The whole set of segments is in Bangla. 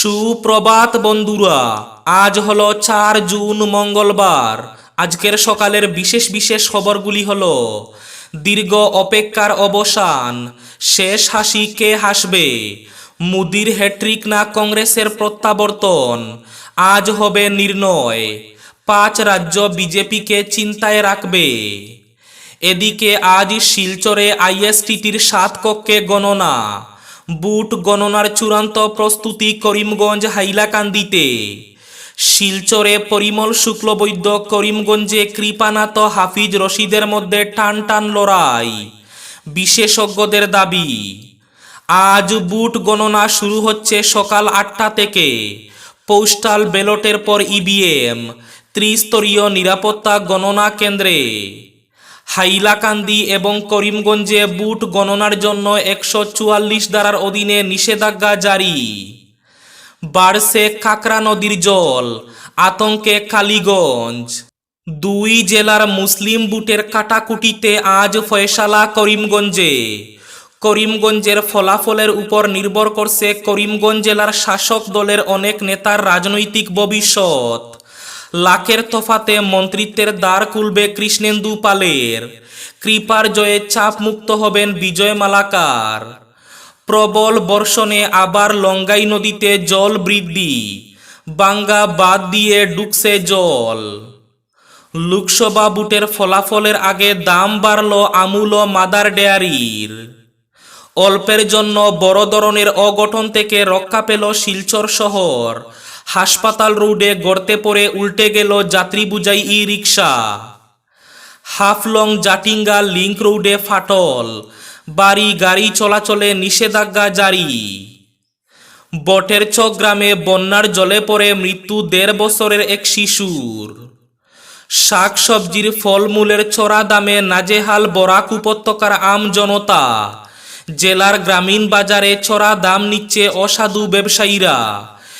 সুপ্রভাত বন্ধুরা, আজ হলো চার জুন মঙ্গলবার। আজকের সকালের বিশেষ বিশেষ খবরগুলি হলো, দীর্ঘ অপেক্ষার অবসান, শেষ হাসি কে হাসবে, মুদির হ্যাট্রিক না কংগ্রেসের প্রত্যাবর্তন, আজ হবে নির্ণয়, পাঁচ রাজ্য বিজেপিকে চিন্তায় রাখবে। এদিকে আজ শিলচরে আইএসটিটির সাত কক্ষে গণনা বুট গণনার চূড়ান্ত প্রস্তুতি করিমগঞ্জ হাইলাকান্দিতে। শিলচরে পরিমল শুক্লবৈদ্য করিমগঞ্জে কৃপানাথ হাফিজ রশিদের মধ্যে টান টান লড়াই, বিশেষজ্ঞদের দাবি। আজ বুট গণনা শুরু হচ্ছে সকাল আটটা থেকে। পোস্টাল ব্যালটের পর ইভিএম, ত্রিস্তরীয় নিরাপত্তা গণনা কেন্দ্রে। হাইলাকান্দি এবং করিমগঞ্জে বুট গণনার জন্য একশো চুয়াল্লিশ ধারার অধীনে নিষেধাজ্ঞা জারি। বাড়ছে কাকরা নদীর জল, আতঙ্কে কালীগঞ্জ দুই জেলার মুসলিম বুটের কাটাকুটিতে আজ ফয়সালা করিমগঞ্জে। করিমগঞ্জের ফলাফলের উপর নির্ভর করছে করিমগঞ্জ জেলার শাসক দলের অনেক নেতার রাজনৈতিক ভবিষ্যৎ। লাখের তফাতে মন্ত্রিত্বের দ্বার খুলবে কৃষ্ণেন্দু পালের। কৃপার জয়ে চাপ মুক্ত হবেন বিজয় মালাকার। প্রবল বর্ষণে আবার লঙ্গাই নদীতে জল বৃদ্ধি। বাঙ্গা বাদ দিয়ে ডুকছে জল। লোকসভা বুটের ফলাফলের আগে দাম বাড়ল আমুল মাদার ডেয়ারির। অল্পের জন্য বড় ধরনের অগঠন থেকে রক্ষা পেল শিলচর শহর। হাসপাতাল রোডে গর্তে পড়ে উল্টে গেল যাত্রী বুঝাই e rickshaw Haflong Jatinga link রোডে ফাটল। বাড়ি, গাড়ি চলাচলে নিষেধাজ্ঞা জারি। বটের চক গ্রামে বন্যার জলে পড়ে মৃত্যু দেড় বছরের এক শিশুর। শাক সবজির ফলমূলের চড়া দামে নাজেহাল বরাক উপত্যকার আম জনতা। জেলার গ্রামীণ বাজারে চড়া দাম নিচ্ছে অসাধু ব্যবসায়ীরা।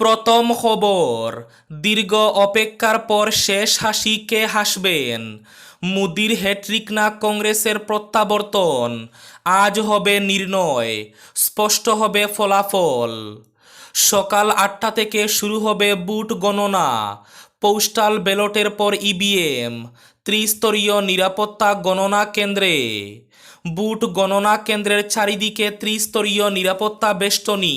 প্রথম খবর, দীর্ঘ অপেক্ষার পর শেষ হাসি কে হাসবেন? মুদির হ্যাট্রিক না কংগ্রেসের প্রত্যাবর্তন, আজ হবে নির্ণয়, স্পষ্ট হবে ফলাফল। সকাল আটটা থেকে শুরু হবে বুট গণনা, পোস্টাল ব্যালটের পর ইভিএম, ত্রিস্তরীয় নিরাপত্তা গণনা কেন্দ্রে। বুট গণনা কেন্দ্রের চারিদিকে ত্রিস্তরীয় নিরাপত্তা বেষ্টনী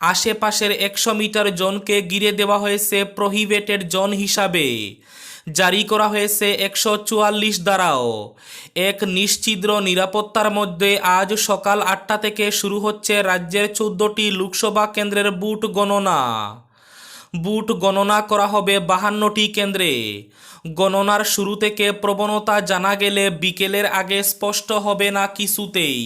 আশেপাশের একশো মিটার জনকে ঘিরে দেওয়া হয়েছে প্রহিবেটেড জোন হিসাবে। জারি করা হয়েছে একশো চুয়াল্লিশ দ্বারাও। এক নিশ্চিদ্র নিরাপত্তার মধ্যে আজ সকাল আটটা থেকে শুরু হচ্ছে রাজ্যের চোদ্দটি লোকসভা কেন্দ্রের বুট গণনা। বুট গণনা করা হবে বাহান্নটি কেন্দ্রে। গণনার শুরু থেকে প্রবণতা জানা গেলে বিকেলের আগে স্পষ্ট হবে না কিছুতেই।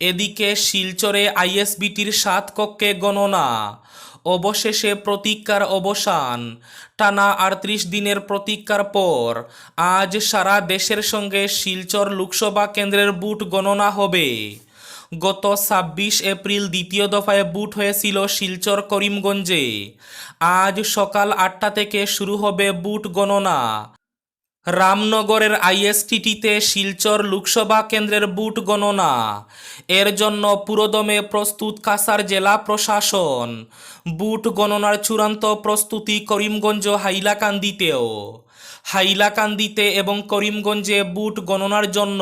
এদিকে শিলচরে আইএসবিটির সাত কক্ষে গণনা, অবশেষে প্রতীক্ষার অবসান। টানা আটত্রিশ দিনের প্রতীক্ষার পর আজ সারা দেশের সঙ্গে শিলচর লোকসভা কেন্দ্রের বুট গণনা হবে। গত ছাব্বিশ এপ্রিল দ্বিতীয় দফায় বুট হয়েছিল শিলচর করিমগঞ্জে। আজ সকাল আটটা থেকে শুরু হবে বুট গণনা। রামনগরের আইএসটিটিতে শিলচর লোকসভা কেন্দ্রের বুট গণনা। এর জন্য পুরোদমে প্রস্তুত কাসার জেলা প্রশাসন। বুট গণনার চূড়ান্ত প্রস্তুতি করিমগঞ্জ হাইলাকান্দিতেও। হাইলাকান্দিতে এবং করিমগঞ্জে বুট গণনার জন্য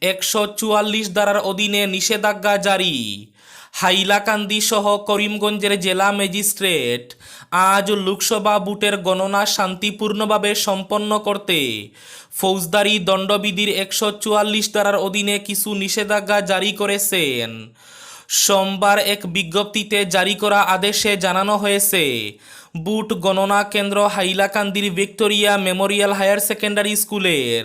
একশো চুয়াল্লিশ ধারার অধীনে নিষেধাজ্ঞা জারি। হাইলাকান্দি সহ করিমগঞ্জের জেলা ম্যাজিস্ট্রেট আজ লোকসভা বুটের গণনা শান্তিপূর্ণভাবে সম্পন্ন করতে ফৌজদারি দণ্ডবিধির একশো চুয়াল্লিশ ধারার অধীনে কিছু নিষেধাজ্ঞা জারি করেছেন। সোমবার এক বিজ্ঞপ্তিতে জারি করা আদেশে জানানো হয়েছে বুট গণনা কেন্দ্র হাইলাকান্দির ভিক্টোরিয়া মেমোরিয়াল হায়ার সেকেন্ডারি স্কুলের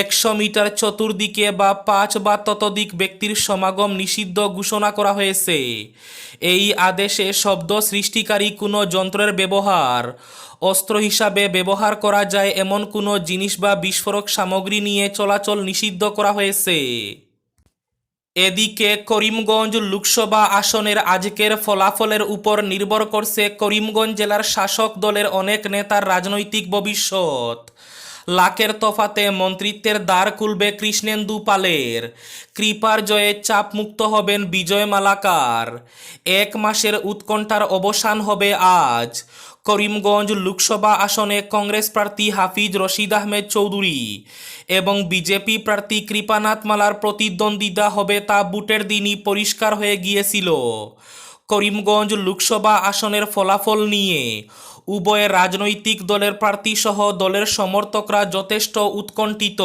একশো মিটার চতুর্দিকে বা পাঁচ বা ততোধিক ব্যক্তির সমাগম নিষিদ্ধ ঘোষণা করা হয়েছে। এই আদেশে শব্দ সৃষ্টিকারী কোনো যন্ত্রের ব্যবহার, অস্ত্র হিসাবে ব্যবহার করা যায় এমন কোনো জিনিস বা বিস্ফোরক সামগ্রী নিয়ে চলাচল নিষিদ্ধ করা হয়েছে। এদিকে করিমগঞ্জ লোকসভা আসনের আজকের ফলাফলের উপর নির্ভর করছে করিমগঞ্জ জেলার শাসক দলের অনেক নেতার রাজনৈতিক ভবিষ্যৎ। লাখের তফাতে মন্ত্রিত্বের দ্বার খুলবে কৃষ্ণেন্দু পালের। কৃপার জয়ে চাপমুক্ত হবেন বিজয় মালাকার। এক মাসের উৎকণ্ঠার অবসান হবে আজ। করিমগঞ্জ লোকসভা আসনে কংগ্রেস প্রার্থী হাফিজ রশিদ আহমেদ চৌধুরী এবং বিজেপি প্রার্থী কৃপানাথ মালার প্রতিদ্বন্দ্বিতা হবে তা বুটের দিনই পরিষ্কার হয়ে গিয়েছিল। করিমগঞ্জ লোকসভা আসনের ফলাফল নিয়ে উভয় রাজনৈতিক দলের প্রার্থীসহ দলের সমর্থকরা যথেষ্ট উৎকণ্ঠিত।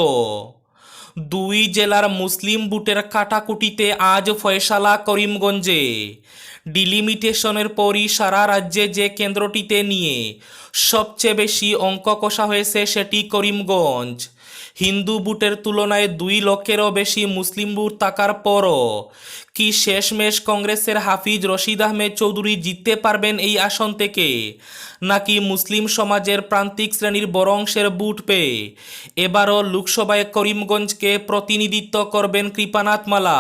দুই জেলার মুসলিম বুটের কাটাকুটিতে আজ ফয়সালা করিমগঞ্জে। ডিলিমিটেশনের পরই সারা রাজ্যে যে কেন্দ্রটিতে নিয়ে সবচেয়ে বেশি অঙ্ক কষা হয়েছে সেটি করিমগঞ্জ। হিন্দু বুটের তুলনায় দুই লক্ষেরও বেশি মুসলিম বুট থাকার পরও। কি শেষমেশ কংগ্রেসের হাফিজ রশিদ আহমেদ চৌধুরী জিততে পারবেন এই আসন থেকে? নাকি মুসলিম সমাজের প্রান্তিক শ্রেণির বড় অংশের বুট পেয়ে? এবারও লোকসভায় করিমগঞ্জকে প্রতিনিধিত্ব করবেন কৃপানাথ মালা।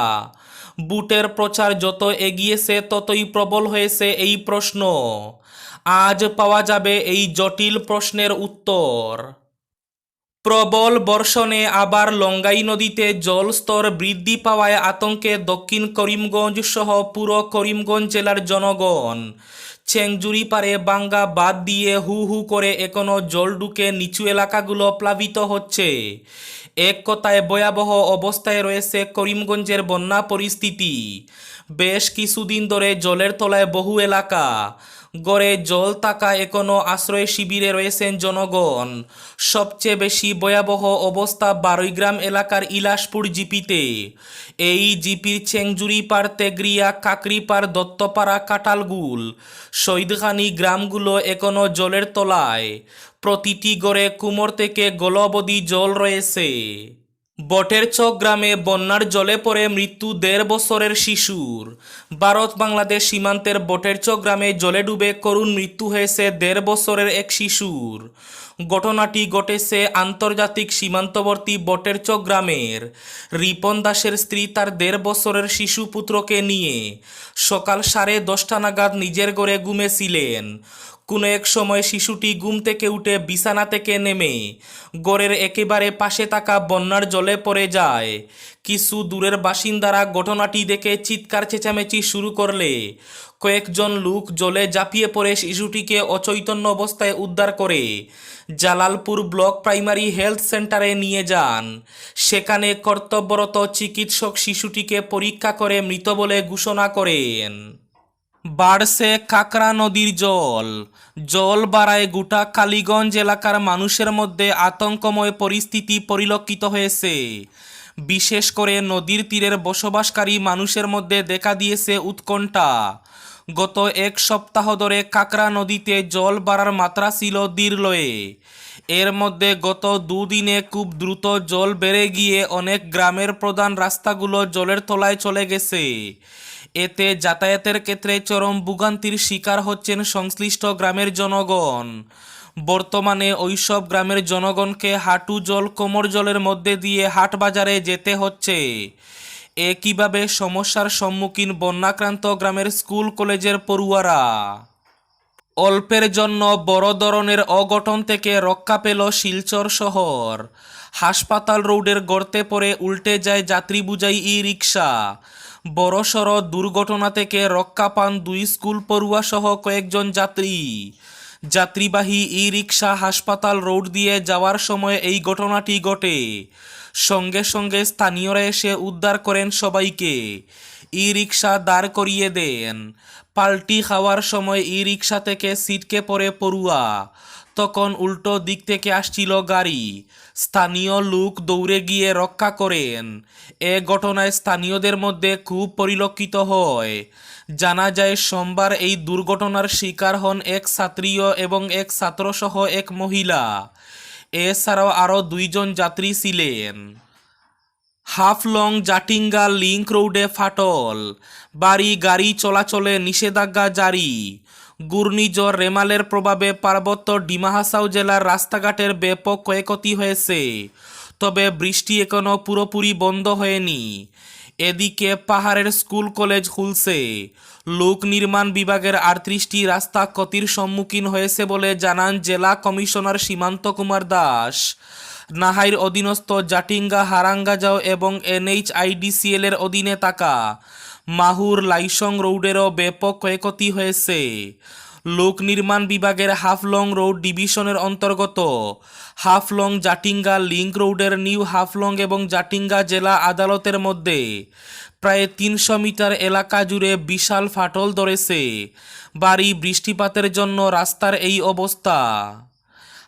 বুটের প্রচার যত এগিয়েছে, ততই প্রবল হয়েছে এই প্রশ্ন। আজ পাওয়া যাবে এই জটিল প্রশ্নের উত্তর। প্রবল বর্ষণে আবার লঙ্গাই নদীতে জলস্তর বৃদ্ধি পাওয়ায় আতঙ্কে দক্ষিণ করিমগঞ্জ সহ পুরো করিমগঞ্জ জেলার জনগণ। চেংজুরি পারে বাঙ্গা বাদ দিয়ে হু হু করে এখনও জল ঢুকে নিচু এলাকাগুলো প্লাবিত হচ্ছে। এক কথায় ভয়াবহ অবস্থায় রয়েছে করিমগঞ্জের বন্যা পরিস্থিতি। বেশ কিছুদিন ধরে জলের তলায় বহু এলাকা গড়ে জল থাকা এখনও আশ্রয় শিবিরে রয়েছেন জনগণ। সবচেয়ে বেশি ভয়াবহ অবস্থা বারৈগ্রাম এলাকার ইলাসপুর জিপিতে। এই জিপির চেংজুরি পার তেগরিয়া কাকরিপাড় দত্তপাড়া কাটালগুল শহীদখানি গ্রামগুলো এখনও জলের তলায়। প্রতিটি গড়ে কুমোর থেকে গলবদি জল রয়েছে। বটের চক গ্রামে বন্যার জলে পড়ে মৃত্যু দেড় বছরের শিশুর। ভারত বাংলাদেশ সীমান্তের বটের চক গ্রামে জলে ডুবে করুণ মৃত্যু হয়েছে দেড় বছরের এক শিশুর। ঘটনাটি ঘটেছে আন্তর্জাতিক সীমান্তবর্তী বটের চক গ্রামের। রিপন দাসের স্ত্রী তার দেড় বছরের শিশু পুত্রকে নিয়ে সকাল সাড়ে দশটা নাগাদ নিজের ঘরে ঘুমেছিলেন। কোনো এক সময় শিশুটি ঘুম থেকে উঠে বিছানা থেকে নেমে গড়ের একেবারে পাশে থাকা বন্যার জলে পড়ে যায়। কিছু দূরের বাসিন্দারা ঘটনাটি দেখে চিৎকার চেঁচামেচি শুরু করলে। কয়েকজন লোক জলে ঝাঁপিয়ে পড়ে শিশুটিকে অচৈতন্য অবস্থায় উদ্ধার করে। জালালপুর ব্লক প্রাইমারি হেলথ সেন্টারে নিয়ে যান। সেখানে কর্তব্যরত চিকিৎসক শিশুটিকে পরীক্ষা করে মৃত বলে ঘোষণা করেন। বাড়ছে কাকরা নদীর জল। জল বাড়ায় গোটা কালীগঞ্জ এলাকার মানুষের মধ্যে আতঙ্কময় পরিস্থিতি পরিলক্ষিত হয়েছে। বিশেষ করে নদীর তীরের বসবাসকারী মানুষের মধ্যে দেখা দিয়েছে উৎকণ্ঠা। গত এক সপ্তাহ ধরে কাকরা নদীতে জল বাড়ার মাত্রা ছিল দীর্লয়ে এর মধ্যে গত দুদিনে খুব দ্রুত জল বেড়ে গিয়ে অনেক গ্রামের প্রধান রাস্তাগুলো জলের তলায় চলে গেছে। এতে যাতায়াতের ক্ষেত্রে চরম ভোগান্তির শিকার হচ্ছেন সংশ্লিষ্ট গ্রামের জনগণ। বর্তমানে ওইসব গ্রামের জনগণকে হাঁটু জল, কোমর জলের মধ্যে দিয়ে হাট বাজারে যেতে হচ্ছে। একইভাবে সমস্যার সম্মুখীন বন্যাক্রান্ত গ্রামের স্কুল, কলেজের পড়ুয়ারা? অল্পের জন্য বড় ধরনের অঘটন থেকে রক্ষা পেল শিলচর শহর। হাসপাতাল রোডের গর্তে পড়ে উল্টে যায় যাত্রী বুঝাই ই রিক্সা বড়সড় দুর্ঘটনা থেকে রক্ষা পান দুই স্কুল পড়ুয়া সহ কয়েকজন যাত্রী। যাত্রীবাহী ই রিক্সা হাসপাতাল রোড দিয়ে যাওয়ার সময় এই ঘটনাটি ঘটে। সঙ্গে সঙ্গে স্থানীয়রা এসে উদ্ধার করেন সবাইকে। ই রিক্সা দাঁড় করিয়ে দেন। পাল্টি খাওয়ার সময় ই রিক্সা থেকে সিটকে পড়ে পড়ুয়া। তখন উল্টো দিক থেকে আসছিল গাড়ি। স্থানীয় লোক দৌড়ে গিয়ে রক্ষা করেন। এ ঘটনায় স্থানীয়দের মধ্যে খুব পরিলক্ষিত হয়। জানা যায়, সোমবার এই দুর্ঘটনার শিকার হন এক ছাত্রীয় এবং এক ছাত্রসহ এক মহিলা। এছাড়াও আরও দুইজন যাত্রী ছিলেন। হাফলং জাটিঙ্গা লিংক রোডে ফাটল। বাড়ি গাড়ি চলাচলে নিষেধাজ্ঞা জারি। ঘূর্ণিঝড় রেমালের প্রভাবে পার্বত্য ডিমা হাসাও জেলার রাস্তাঘাটের ব্যাপক ক্ষয়ক্ষতি হয়েছে। তবে বৃষ্টি এখনও পুরোপুরি বন্ধ হয়নি। এদিকে পাহাড়ের স্কুল কলেজ খুলছে। লোক নির্মাণ বিভাগের আটত্রিশটি রাস্তা ক্ষতির সম্মুখীন হয়েছে বলে জানান জেলা কমিশনার সীমান্ত কুমার দাস। নাহাইর অধীনস্থ জাটিঙ্গা, হারাঙ্গাজাও এবং এনএইচআইডিসিএল এর অধীনে থাকা মাহুর লাইসং রোডেরও ব্যাপক ক্ষয়ক্ষতি হয়েছে। লোক নির্মাণ বিভাগের হাফলং রোড ডিভিশনের অন্তর্গত হাফলং জাটিঙ্গা লিংক রোডের নিউ হাফলং এবং জাটিঙ্গা জেলা আদালতের মধ্যে প্রায় তিনশো মিটার এলাকা জুড়ে বিশাল ফাটল ধরেছে। বাড়ি বৃষ্টিপাতের জন্য রাস্তার এই অবস্থা।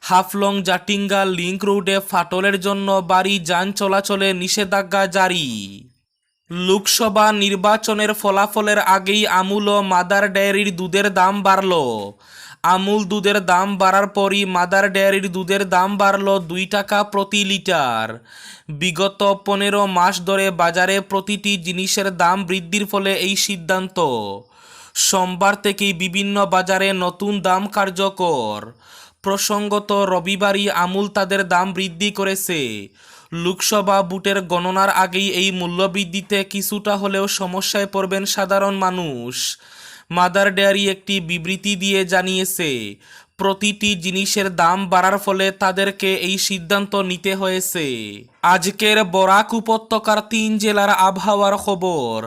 হাফলং জাটিঙ্গা লিংক রোডে ফাটলের জন্য বাড়ি যান চলাচলে নিষেধাজ্ঞা জারি। লোকসভা নির্বাচনের ফলাফলের আগেই আমুল ও মাদার ডেয়ারির দুধের দাম বাড়ল। আমুল দুধের দাম বাড়ার পরই মাদার ডেয়ারির দুধের দাম বাড়ল দুই টাকা প্রতি লিটার। বিগত পনেরো মাস ধরে বাজারে প্রতিটি জিনিসের দাম বৃদ্ধির ফলে এই সিদ্ধান্ত। সোমবার থেকেই বিভিন্ন বাজারে নতুন দাম কার্যকর। প্রসঙ্গত, রবিবারই আমুল তাদের দাম বৃদ্ধি করেছে। লোকসভা বুটের গণনার আগেই এই মূল্যবৃদ্ধিতে কিছুটা হলেও সমস্যায় পড়বেন সাধারণ মানুষ। মাদার ডেয়ারি একটি বিবৃতি দিয়ে জানিয়েছে, প্রতিটি জিনিসের দাম বাড়ার ফলে তাদেরকে এই সিদ্ধান্ত নিতে হয়েছে। আজকের বরাক উপত্যকার তিন জেলার আবহাওয়ার খবর।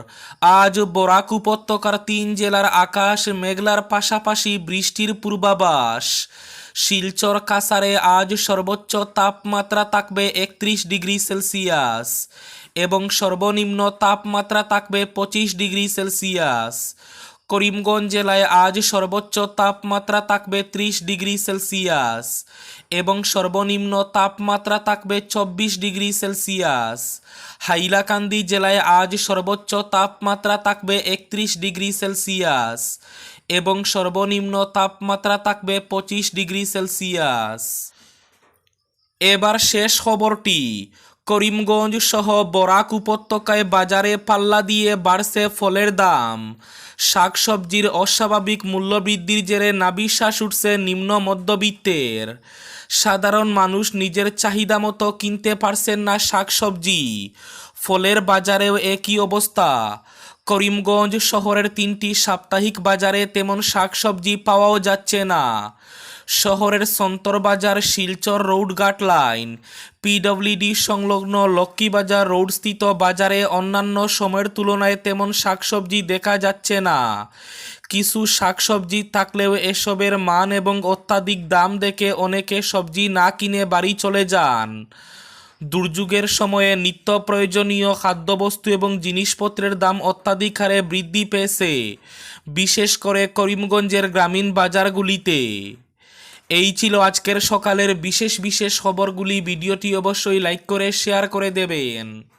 আজ বরাক উপত্যকার তিন জেলার আকাশ মেঘলার পাশাপাশি বৃষ্টির পূর্বাভাস। শিলচর কাসারে আজ সর্বোচ্চ তাপমাত্রা থাকবে একত্রিশ ডিগ্রি সেলসিয়াস এবং সর্বনিম্ন তাপমাত্রা থাকবে পঁচিশ ডিগ্রি সেলসিয়াস। করিমগঞ্জ জেলায় আজ সর্বোচ্চ তাপমাত্রা থাকবে ত্রিশ ডিগ্রি সেলসিয়াস এবং সর্বনিম্ন তাপমাত্রা থাকবে চব্বিশ ডিগ্রি সেলসিয়াস। হাইলাকান্দি জেলায় আজ সর্বোচ্চ তাপমাত্রা থাকবে একত্রিশ ডিগ্রি সেলসিয়াস এবং সর্বনিম্ন তাপমাত্রা থাকবে পঁচিশ ডিগ্রি সেলসিয়াস। এবার শেষ খবরটি। করিমগঞ্জ সহ বরাক উপত্যকায় বাজারে পাল্লা দিয়ে বাড়ছে ফলের দাম। শাকসবজির অস্বাভাবিক মূল্যবৃদ্ধির জেরে নাবিশ্বাস উঠছে নিম্ন মধ্যবিত্তের। সাধারণ মানুষ নিজের চাহিদা মতো কিনতে পারছেন না শাকসবজি। ফলের বাজারেও একই অবস্থা। করিমগঞ্জ শহরের তিনটি সাপ্তাহিক বাজারে তেমন শাকসবজি পাওয়াও যাচ্ছে না। শহরের সন্তর বাজার শিলচর রোডঘাট লাইন। পিডব্লিউডি সংলগ্ন লক্ষ্মীবাজার রোডস্থিত বাজারে অন্যান্য সময়ের তুলনায় তেমন শাকসবজি দেখা যাচ্ছে না। কিছু শাকসবজি থাকলেও এসবের মান এবং অত্যাধিক দাম দেখে অনেকে সবজি না কিনে বাড়ি চলে যান। দুর্যোগের সময়ে নিত্য প্রয়োজনীয় খাদ্যবস্তু এবং জিনিসপত্রের দাম অত্যাধিক হারে বৃদ্ধি পেয়েছে, বিশেষ করে করিমগঞ্জের গ্রামীণ বাজারগুলিতে। এই ছিল আজকের সকালের বিশেষ বিশেষ খবরগুলি। ভিডিওটি অবশ্যই লাইক করে, শেয়ার করে দেবেন।